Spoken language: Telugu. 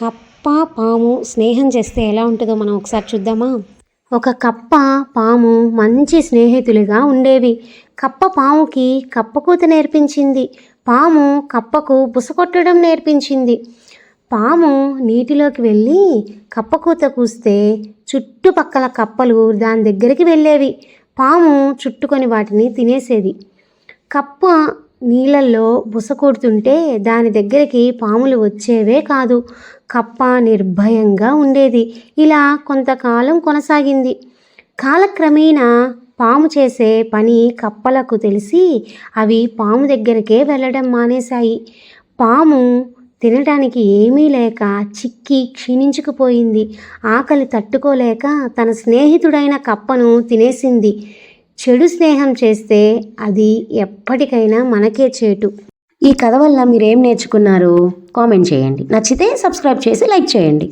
కప్ప పాము స్నేహం చేస్తే ఎలా ఉంటుందో మనం ఒకసారి చూద్దామా? ఒక కప్ప పాము మంచి స్నేహితులుగా ఉండేవి. కప్ప పాముకి కప్పకూత నేర్పించింది. పాము కప్పకు బుసకొట్టడం నేర్పించింది. పాము నీటిలోకి వెళ్ళి కప్పకూత కూస్తే చుట్టుపక్కల కప్పలు దాని దగ్గరికి వెళ్ళేవి. పాము చుట్టుకొని వాటిని తినేసేది. కప్ప నీళ్ళల్లో బుసకొడుతుంటే దాని దగ్గరికి పాములు వచ్చేవే కాదు. కప్ప నిర్భయంగా ఉండేది. ఇలా కొంతకాలం కొనసాగింది. కాలక్రమేణా పాము చేసే పని కప్పలకు తెలిసి అవి పాము దగ్గరికే వెళ్ళడం మానేశాయి. పాము తినడానికి ఏమీ లేక చిక్కి క్షీణించుకుపోయింది. ఆకలి తట్టుకోలేక తన స్నేహితుడైన కప్పను తినేసింది. చెడు స్నేహం చేస్తే అది ఎప్పటికైనా మనకే చేటు. ఈ కథ వల్ల మీరేం నేర్చుకున్నారు? కామెంట్ చేయండి. నచ్చితే సబ్స్క్రైబ్ చేసి లైక్ చేయండి.